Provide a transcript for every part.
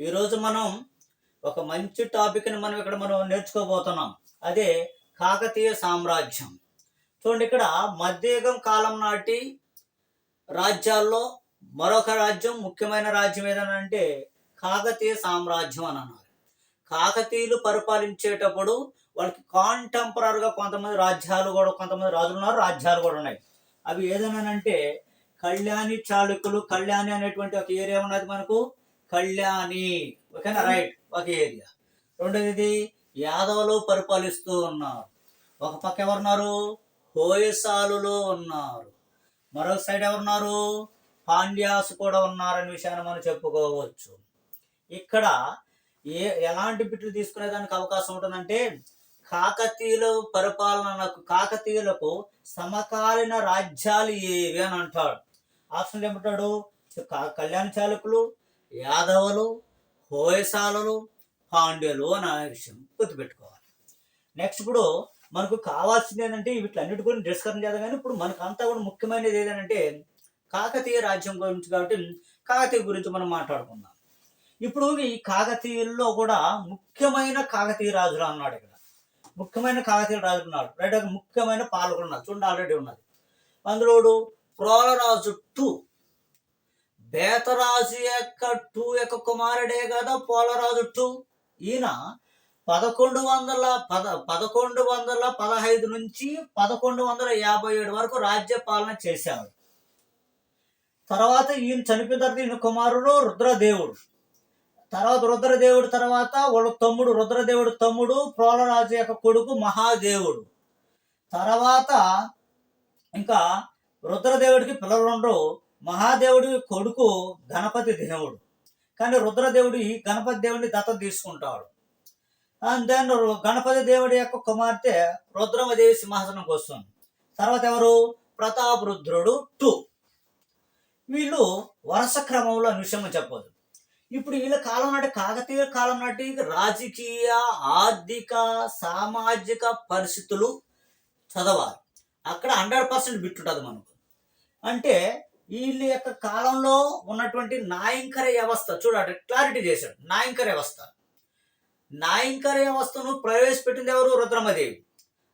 ఈరోజు మనం ఒక మంచి టాపిక్ని మనం ఇక్కడ మనం నేర్చుకోబోతున్నాం. అదే కాకతీయ సామ్రాజ్యం. చూడండి ఇక్కడ మధ్యయుగం కాలం నాటి రాజ్యాల్లో మరొక రాజ్యం ముఖ్యమైన రాజ్యం ఏదైనా అంటే కాకతీయ సామ్రాజ్యం అని అన్నారు. కాకతీయులు పరిపాలించేటప్పుడు వాళ్ళకి కాంటెంపరీగా కొంతమంది రాజ్యాలు కూడా కొంతమంది రాజులు ఉన్నారు రాజ్యాలు కూడా ఉన్నాయి. అవి ఏదైనా అంటే కళ్యాణి చాళుకులు కళ్యాణి అనేటువంటి ఒక ఏరియా ఉన్నది మనకు. కళ్యాణి. ఓకేనా? రైట్. ఒక ఏరియా. రెండోది యాదవులు పరిపాలిస్తూ ఉన్నారు. ఒక పక్క ఎవరున్నారు? హోయసాలులు ఉన్నారు. మరొక సైడ్ ఎవరున్నారు? పాండ్యాస్ కూడా ఉన్నారనే విషయాన్ని మనం చెప్పుకోవచ్చు. ఇక్కడ ఏ ఎలాంటి బిట్లు తీసుకునేదానికి అవకాశం ఉంటుందంటే కాకతీయుల పరిపాలనకు కాకతీయులకు సమకాలీన రాజ్యాలు ఏవి అని అంటాడు. ఆప్షన్ ఏమంటాడు? కళ్యాణ చాలకులు యాదవులు హోయసాలలు పాండ్యులు అనే విషయం గుర్తుపెట్టుకోవాలి. నెక్స్ట్ ఇప్పుడు మనకు కావాల్సింది ఏంటంటే వీటిలన్నిటి గురించి డిస్కషన్ చేద్దాం కానీ ఇప్పుడు మనకు అంతా కూడా ముఖ్యమైనది ఏదంటే కాకతీయ రాజ్యం గురించి కాబట్టి కాకతీయ గురించి మనం మాట్లాడుకుందాం. ఇప్పుడు ఈ కాకతీయుల్లో కూడా ముఖ్యమైన కాకతీయ రాజులు అన్నాడు ఇక్కడ. ముఖ్యమైన కాకతీయ రాజులు ఉన్నాడు రైట్ ఒక ముఖ్యమైన పాలకులు ఉన్నారు. చూడండి ఆల్రెడీ ఉన్నది. అందులోడు ప్రోలరాజు టూ బేతరాజు యొక్క టూ యొక్క కుమారుడే కదా పోలరాజు టూ. ఈయన పదకొండు వందల పద పదకొండు వందల పదహైదు నుంచి పదకొండు వందల యాభై ఏడు వరకు రాజ్య పాలన చేశాడు. తర్వాత ఈయన చనిపోయిన తర్వాత ఈయన కుమారుడు రుద్రదేవుడు. తర్వాత రుద్రదేవుడు తర్వాత వాళ్ళ తమ్ముడు రుద్రదేవుడు తమ్ముడు ప్రోలరాజు యొక్క కొడుకు మహాదేవుడు. తర్వాత ఇంకా రుద్రదేవుడికి పిల్లలు ఉండరు మహాదేవుడి కొడుకు గణపతి దేవుడు. కానీ రుద్రదేవుడు ఈ గణపతి దేవుడిని దత్త తీసుకుంటాడు. అండ్ దెన్ గణపతి దేవుడి యొక్క కుమార్తె రుద్రమదేవి సింహాసనంకి వస్తుంది. తర్వాత ఎవరు? ప్రతాప్ రుద్రుడు టూ. వీళ్ళు వరుస క్రమంలో విషయం చెప్పదు ఇప్పుడు వీళ్ళ కాలం నాటి కాకతీయ కాలం నాటి రాజకీయ ఆర్థిక సామాజిక పరిస్థితులు చదవాలి. అక్కడ హండ్రెడ్ పర్సెంట్ బిట్ ఉంటుంది మనకు. అంటే వీళ్ళ యొక్క కాలంలో ఉన్నటువంటి నాయంకర వ్యవస్థ చూడండి క్లారిటీ చేశాడు. నాయంకర వ్యవస్థ. నాయంకర వ్యవస్థను ప్రవేశపెట్టింది ఎవరు? రుద్రమదేవి.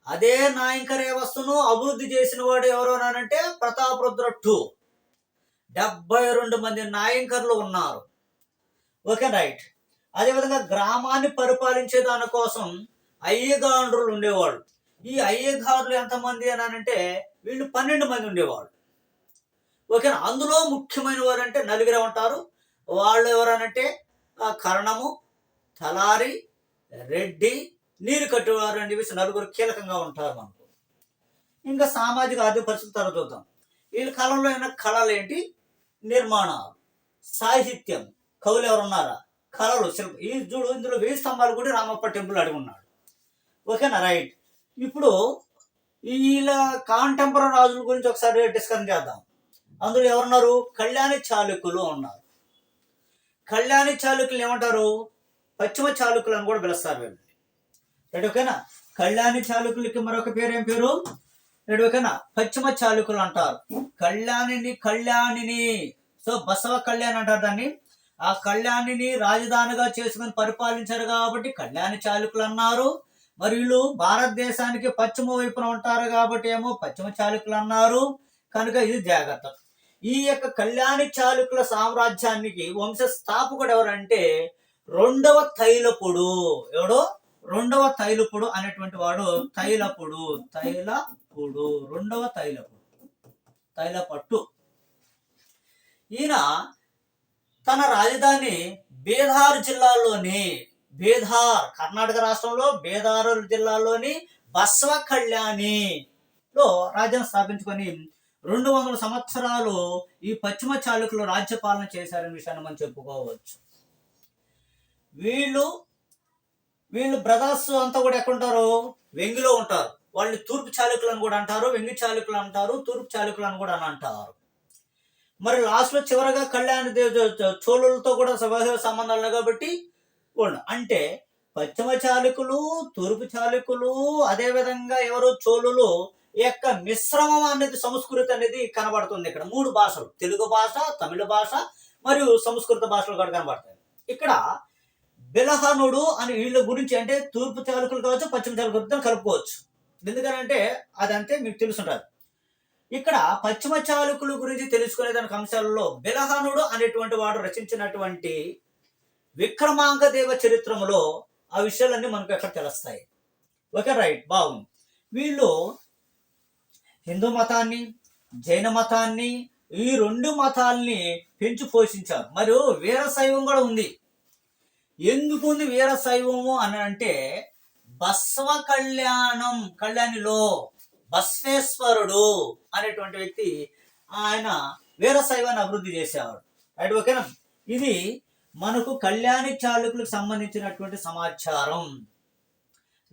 అదే నాయంకర వ్యవస్థను అభివృద్ధి చేసిన వాడు ఎవరు అనంటే ప్రతాపరుద్ర టూ. డెబ్బై రెండు మంది నాయంకర్లు ఉన్నారు. Okay right. అదేవిధంగా గ్రామాన్ని పరిపాలించే దానికోసం అయ్యగాండ్రులు ఉండేవాళ్ళు. ఈ అయ్యగారులు ఎంతమంది అని అంటే వీళ్ళు పన్నెండు మంది ఉండేవాళ్ళు. ఓకేనా అందులో ముఖ్యమైన వారు అంటే నలుగురే ఉంటారు. వాళ్ళు ఎవరనంటే ఆ, కరణము తలారి రెడ్డి నీరు కట్టువారు అని చెప్పేసి నలుగురు కీలకంగా ఉంటారు మనకు. ఇంకా సామాజిక ఆర్థిక పరిస్థితుల తర్వాత చూద్దాం. వీళ్ళ కాలంలో అయిన కళలు ఏంటి? నిర్మాణాలు సాహిత్యం కవులు ఎవరున్నారా? కళలు శిల్ప ఈ చూడు ఇందులో వెయ్యి స్తంభాలు కూడా రామప్ప టెంపుల్ అడిగి ఉన్నాడు. ఓకేనా రైట్. ఇప్పుడు వీళ్ళ కాంటెంపరీ రాజుల గురించి ఒకసారి డిస్కస్ చేద్దాం. అందులో ఎవరున్నారు? కళ్యాణి చాళుకులు ఉన్నారు. కళ్యాణి చాళుకులు ఏమంటారు? పశ్చిమ చాళుకులు అని కూడా పిలుస్తారు వీళ్ళు రైట్ ఓకేనా? కళ్యాణి చాళుక్యులకి మరొక పేరు ఏం పేరు? రైట్ ఓకేనా? పశ్చిమ చాళుకులు అంటారు. కళ్యాణిని కళ్యాణిని. సో బసవ కళ్యాణ్ అంటారు దాన్ని. ఆ కళ్యాణిని రాజధానిగా చేసుకుని పరిపాలించారు కాబట్టి కళ్యాణి చాళుకులు అన్నారు. మరి వీళ్ళు భారతదేశానికి పశ్చిమ వైపున ఉంటారు కాబట్టి ఏమో పశ్చిమ చాళుకులు అన్నారు. కనుక ఇది జాగ్రత్త. ఈ యొక్క కళ్యాణి చాళుక్యుల సామ్రాజ్యానికి వంశ స్థాపకుడు ఎవరంటే రెండవ తైలపుడు. ఎవడో? రెండవ తైలపుడు అనేటువంటి వాడు తైలపుడు. తైలపుడు. రెండవ తైలపుడు. తైలపట్టు. ఈయన తన రాజధాని బీహార్ జిల్లాలోని బీహార్ కర్ణాటక రాష్ట్రంలో బీహార్ జిల్లాలోని బస్వ కళ్యాణిలో రాజ్యం స్థాపించుకొని రెండు వందల సంవత్సరాలు ఈ పశ్చిమ చాళుకులు రాజ్యపాలన చేశారనే విషయాన్ని మనం చెప్పుకోవచ్చు. వీళ్ళు వీళ్ళు బ్రదర్స్ అంతా కూడా ఎక్కడుంటారు? వెంగిలో ఉంటారు. వాళ్ళని తూర్పు చాళుకులు అని కూడా అంటారు వెంగి చాళుకులు అంటారు తూర్పు చాళుకులు అని కూడా అని అంటారు. మరి లాస్ట్లో చివరగా కళ్యాణ దేవ్ చోళులతో కూడా సభ సంబంధాలు కాబట్టి అంటే పశ్చిమ చాళుకులు తూర్పు చాళుకులు అదేవిధంగా ఎవరు? చోళులు ఈ యొక్క మిశ్రమం అనేది సంస్కృతి అనేది కనబడుతుంది ఇక్కడ. మూడు భాషలు తెలుగు భాష తమిళ భాష మరియు సంస్కృత భాషలు కూడా కనబడతాయి. ఇక్కడ బిలహనుడు అని వీళ్ళ గురించి అంటే తూర్పు చాలకులు కావచ్చు పశ్చిమ చాలకులతో కలుపుకోవచ్చు. ఎందుకనంటే అదంతే మీకు తెలుసుంటారు ఇక్కడ పశ్చిమ చాళుకుల గురించి తెలుసుకునే దానికి అంశాలలో బిలహనుడు అనేటువంటి వాడు రచించినటువంటి విక్రమాంగ దేవ చరిత్రములో ఆ విషయాలన్నీ మనకు ఎక్కడ తెలుస్తాయి. ఓకే రైట్ బాగుంది. వీళ్ళు హిందూ మతాన్ని జైన మతాన్ని ఈ రెండు మతాల్ని పెంచి పోషించారు. మరియు వీరశైవం కూడా ఉంది. ఎందుకు ఉంది వీరశైవము అని అంటే బస్వ కళ్యాణం కళ్యాణిలో బస్వేశ్వరుడు అనేటువంటి వ్యక్తి ఆయన వీరశైవాన్ని అభివృద్ధి చేసేవాడు. రైట్ ఓకేనా? ఇది మనకు కళ్యాణి చాళుకులకు సంబంధించినటువంటి సమాచారం.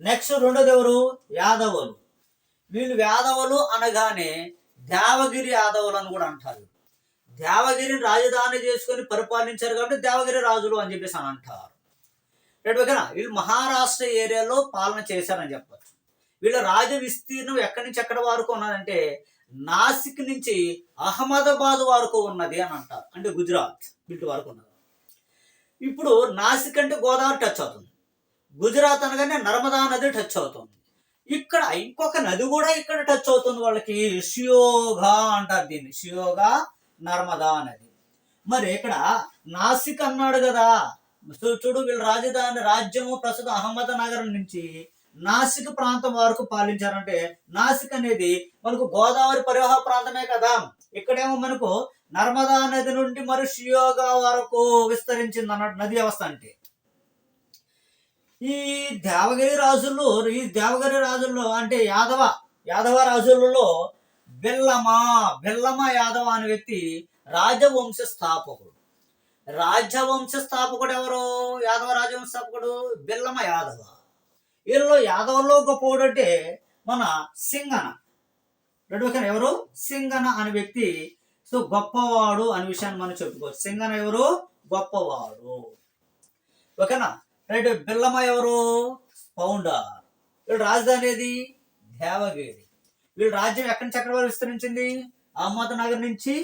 నెక్స్ట్ రెండోది ఎవరు? యాదవులు. వీళ్ళు యాదవులు అనగానే దేవగిరి యాదవులు అని కూడా అంటారు. దేవగిరిని రాజధాని చేసుకొని పరిపాలించారు కాబట్టి దేవగిరి రాజులు అని చెప్పేసి అని అంటారు. రైట్ ఓకేనా వీళ్ళు మహారాష్ట్ర ఏరియాలో పాలన చేశారని చెప్పచ్చు. వీళ్ళ రాజ విస్తీర్ణం ఎక్కడి నుంచి ఎక్కడి వరకు ఉన్నదంటే నాసిక్ నుంచి అహ్మదాబాద్ వరకు ఉన్నది అని అంటారు. అంటే గుజరాత్ వీటి వరకు ఉన్నది. ఇప్పుడు నాసిక్ అంటే గోదావరి టచ్ అవుతుంది. గుజరాత్ అనగానే నర్మదా నది టచ్ అవుతుంది. ఇక్కడ ఇంకొక నది కూడా ఇక్కడ టచ్ అవుతుంది వాళ్ళకి. షియోగా అంటారు దీన్ని. షియోగా నర్మదా నది. మరి ఇక్కడ నాసిక్ అన్నాడు కదా. చూడు వీళ్ళ రాజధాని రాజ్యము ప్రస్తుతం అహ్మద్ నగరం నుంచి నాసిక్ ప్రాంతం వరకు పాలించారంటే నాసిక్ అనేది మనకు గోదావరి పరివాహ ప్రాంతమే కదా. ఇక్కడేమో మనకు నర్మదా నది నుండి మరి షియోగా వరకు విస్తరించింది అన్నట్టు నది వ్యవస్థ అంటే. ఈ దేవగిరి రాజుల్లో ఈ దేవగిరి రాజుల్లో అంటే యాదవ యాదవ రాజులలో బెల్లమ బెల్లమ యాదవ అనే వ్యక్తి రాజవంశ స్థాపకుడు. రాజవంశ స్థాపకుడు ఎవరు? యాదవ రాజవంశ స్థాపకుడు బెల్లమ యాదవ. వీళ్ళలో యాదవుల్లో గొప్పవాడు అంటే మన సింగన. రెండు ఎవరు? సింగన అనే వ్యక్తి. సో గొప్పవాడు అనే విషయాన్ని మనం చెప్పుకోవచ్చు. సింగన ఎవరు? గొప్పవాడు. ఓకేనా? రైట్ బిల్లమ్మ ఎవరు? పౌండర్ వీళ్ళ రాజధాని ఏది? దేవగిరి. వీళ్ళ రాజ్యం ఎక్కడి నుంచి ఎక్కడి వరకు విస్తరించింది? అహ్మద్ నగర్ నుంచి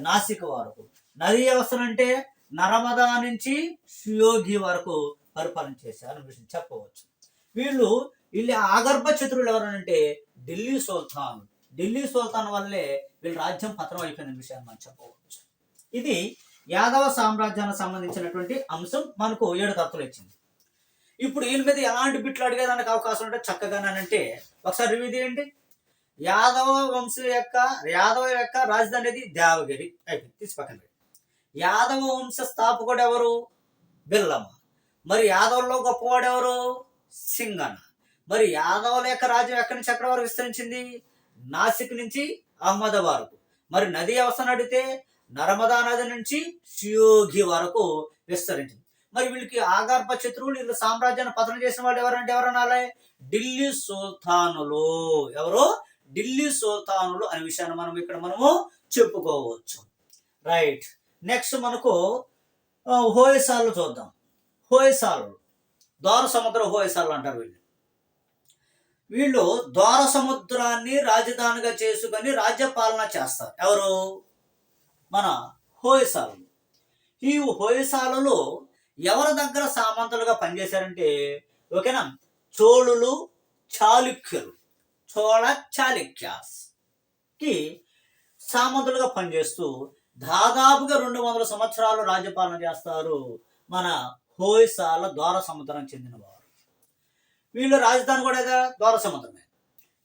నాసిక్ వరకు. నదీ వ్యవస్థలు అంటే నర్మదా నుంచి సుయోగి వరకు పరిపాలన చేశారు అని చెప్పవచ్చు. వీళ్ళు వీళ్ళు ఆగర్భ చతురులు ఎవరంటే ఢిల్లీ సుల్తాన్. ఢిల్లీ సుల్తాన్ వల్లే వీళ్ళ రాజ్యం పతనం అయిపోయిన విషయాన్ని మనం చెప్పవచ్చు. ఇది యాదవ సామ్రాజ్యానికి సంబంధించినటువంటి అంశం. మనకు ఏడు తత్తులు ఇచ్చింది. ఇప్పుడు వీళ్ళ మీద ఎలాంటి బిట్లు అడిగేదానికి అవకాశం ఉంటే చక్కగానంటే ఒకసారి రివ్యూ చేయండి యాదవ వంశం యొక్క యాదవ యొక్క రాజధాని అనేది దేవగిరి. అయిపోయింది. తీసి పక్కన యాదవ వంశ స్థాపకుడు ఎవరు? బిల్లమ్మ. మరి యాదవుల్లో గొప్పవాడు ఎవరు? సింగన మరి యాదవుల యొక్క రాజ్యం ఎక్కడి నుంచి ఎక్కడ వరకు విస్తరించింది? నాసిక్ నుంచి అహ్మదాబాద్ వరకు మరి నది వ్యవస్థను అడిగితే నర్మదా నది నుంచి సియోగి వరకు విస్తరించింది. మరి వీళ్ళకి ఆగర్భ శత్రువులు వీళ్ళ సామ్రాజ్యాన్ని పతనం చేసిన వాళ్ళు ఎవరంటే ఎవరనాలే ఢిల్లీ సుల్తానులు. ఎవరు? ఢిల్లీ సుల్తానులు అనే విషయాన్ని మనం ఇక్కడ మనము చెప్పుకోవచ్చు. రైట్. నెక్స్ట్ మనకు హోయసాలు చూద్దాం. హోయసాలు. ద్వార సముద్ర హోయసాలు అంటారు వీళ్ళు. వీళ్ళు ద్వార సముద్రాన్ని రాజధానిగా చేసుకొని రాజ్య పాలన చేస్తారు. ఎవరు? మన హోయసాలు. ఈ హోయసాలలో ఎవరి దగ్గర సామంతులుగా పనిచేశారంటే ఓకేనా? చోళులు చాళుక్యులు. చోళ చాళుక్యాస్. కి సామంతులుగా పనిచేస్తూ దాదాపుగా రెండు వందల సంవత్సరాలు రాజ్యపాలన చేస్తారు మన హోయసాల ద్వార సముద్రం చెందినవారు. వీళ్ళు రాజధాని కూడా ద్వార సముద్రమే.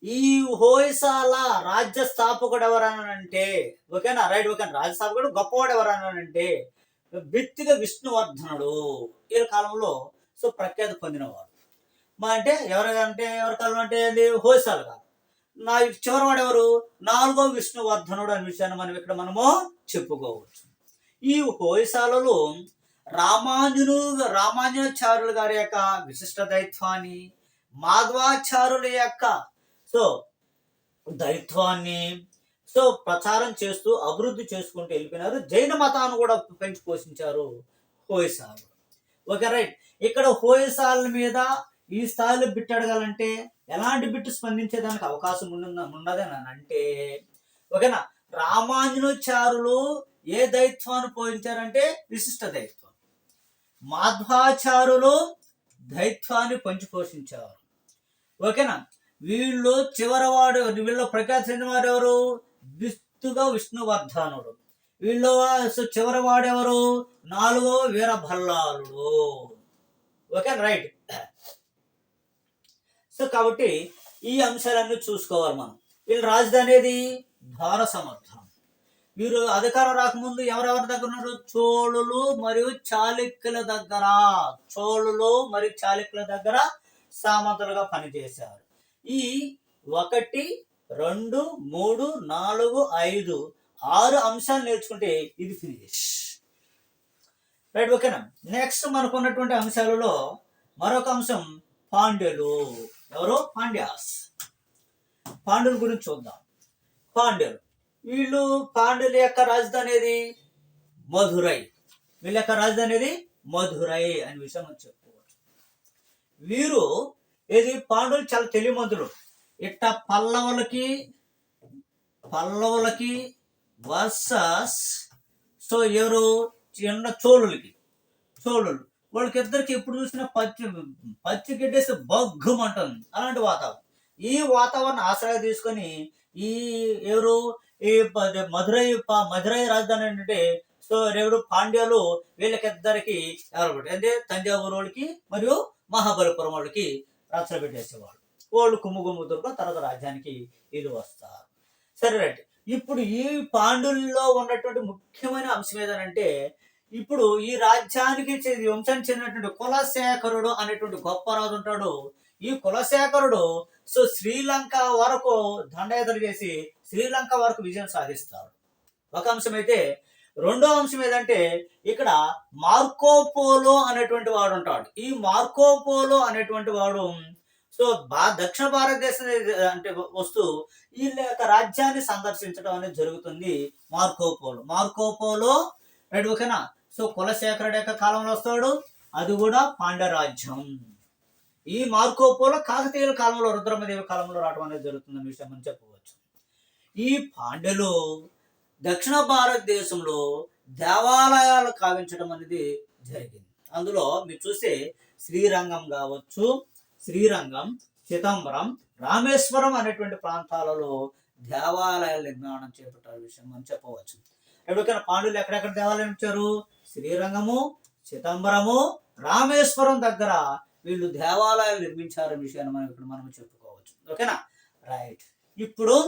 ఈ హోయసాల రాజ్య స్థాపకుడు ఎవరనంటే ఓకేనా? రైట్ ఓకేనా? రాజ్య స్థాపకుడు గొప్పవాడు ఎవరనంటే వ్యక్తిగా విష్ణువర్ధనుడు. ఈ కాలంలో సో ప్రఖ్యాతి పొందినవారు మా అంటే ఎవరికంటే ఎవరి కాలం అంటే అది హోయసాలు కాదు నా చివరివాడు ఎవరు? నాలుగో విష్ణువర్ధనుడు అనే విషయాన్ని మనం ఇక్కడ మనము చెప్పుకోవచ్చు. ఈ హోయసాలలో రామాంజును రామాంజనాచార్యులు గారి యొక్క విశిష్ట దైత్వాన్ని మాధవాచార్యుల యొక్క సో దైత్వాన్ని సో ప్రచారం చేస్తూ అభివృద్ధి చేసుకుంటూ వెళ్ళిపోయినారు. జైన మతాన్ని కూడా పెంచి పోషించారు హోయసాలు. Okay right. ఇక్కడ హోయసాల మీద ఈ స్థాయిలో బిట్ అడగాలంటే ఎలాంటి బిట్టు స్పందించేదానికి అవకాశం ఉండదు ఉన్నదని అంటే ఓకేనా? రామాంజనాచారులు ఏ దైత్వాన్ని పోయించారంటే విశిష్ట దైత్వం. మాధ్వాచారులు దైత్వాన్ని పంచి పోషించారు. ఓకేనా? వీళ్ళు చివరవాడు వీళ్ళు ప్రఖ్యాతి వారు ఎవరు? విస్తుగా విష్ణువర్ధనుడు. వీళ్ళు చివరి వాడెవరు? నాలుగో వీరభల్లాలుడు. Okay right. సో కాబట్టి ఈ అంశాలన్నీ చూసుకోవాలి మనం. వీళ్ళ రాజధాని అనేది భార సమర్థం. వీరు అధికారం రాకముందు ఎవరెవరి దగ్గర ఉన్నారు? చోళులు మరియు చాళుక్యుల దగ్గర. చోళులు మరియు చాళుక్యుల దగ్గర సామంతులుగా పనిచేశారు. ఈ ఒకటి రెండు మూడు నాలుగు ఐదు ఆరు అంశాలు నేర్చుకుంటే ఇది ఫినిష్ రైట్ ఓకేనా నెక్స్ట్ మనకు ఉన్నటువంటి అంశాలలో మరొక అంశం పాండ్యులు. ఎవరు? పాండ్యాస్. పాండ్యుల గురించి చూద్దాం. పాండ్యులు. వీళ్ళు పాండ్యుల యొక్క రాజధాని ఏది? మధురై. వీళ్ళ యొక్క రాజధాని ఏది? మధురై అనే విషయం మనం చెప్పుకోవచ్చు. వీరు ఏది? పాండ్యులు చాలా తెలివిమంతులు. ఇట్ట పల్లవులకి పల్లవులకి వర్సస్ సో ఎవరు? చిన్న చోళులకి. చోళులు. వాళ్ళకి ఇద్దరికి ఎప్పుడు చూసినా పచ్చి పచ్చి గిడ్డేసి బగ్గుమంటుంది. అలాంటి వాతావరణం. ఈ వాతావరణం ఆశ్రయ తీసుకొని ఈ ఎవరు? ఈ మధురై మధురై రాజధాని ఏంటంటే సో ఎవరు? పాండ్యాలు వీళ్ళకిద్దరికి ఎవరు? అంటే తంజావూరు వాళ్ళకి మరియు మహాబలిపురం వాళ్ళకి రచన పెట్టేసేవాళ్ళు. వాళ్ళు కుమ్ము గుమ్ము తర్వాత రాజ్యానికి వీళ్ళు వస్తారు. సరే రైట్. ఇప్పుడు ఈ పాండుల్లో ఉన్నటువంటి ముఖ్యమైన అంశం ఏదనంటే ఇప్పుడు ఈ రాజ్యానికి వంశానికి చెందినటువంటి కులశేఖరుడు అనేటువంటి గొప్ప రాజు ఉంటాడు. ఈ కులశేఖరుడు సో శ్రీలంక వరకు దండయాత్ర చేసి శ్రీలంక వరకు విజయం సాధిస్తాడు. ఒక అంశం అయితే రెండో అంశం ఏదంటే ఇక్కడ మార్కోపోలో అనేటువంటి వాడు ఉంటాడు. ఈ మార్కోపోలో అనేటువంటి వాడు సో బా దక్షిణ భారతదేశం అంటే వస్తూ వీళ్ళ యొక్క రాజ్యాన్ని సందర్శించడం అనేది జరుగుతుంది Marco Polo Marco Polo right ఓకేనా? సో కులశేఖరుడు యొక్క కాలంలో వస్తాడు అది కూడా పాండరాజ్యం. ఈ మార్కోపోలో కాకతీయుల కాలంలో రుద్రమదేవి కాలంలో రావడం అనేది జరుగుతుందన్న విషయం అని చెప్పవచ్చు ఈ పాండెలో దక్షిణ భారతదేశంలో దేవాలయాలు కావించడం అనేది జరిగింది. అందులో మీరు చూస్తే శ్రీరంగం కావచ్చు శ్రీరంగం చిదంబరం రామేశ్వరం అనేటువంటి ప్రాంతాలలో దేవాలయాల నిర్మాణం చేపట్టారు విషయం మనం చెప్పవచ్చు. ఎప్పటికైనా పాండులు ఎక్కడెక్కడ దేవాలయం ఇచ్చారు? శ్రీరంగము చిదంబరము రామేశ్వరం దగ్గర వీళ్ళు దేవాలయాలు నిర్మించారనే విషయాన్ని మనం ఇక్కడ మనం చెప్పుకోవచ్చు. ఓకేనా? రైట్. ఇప్పుడు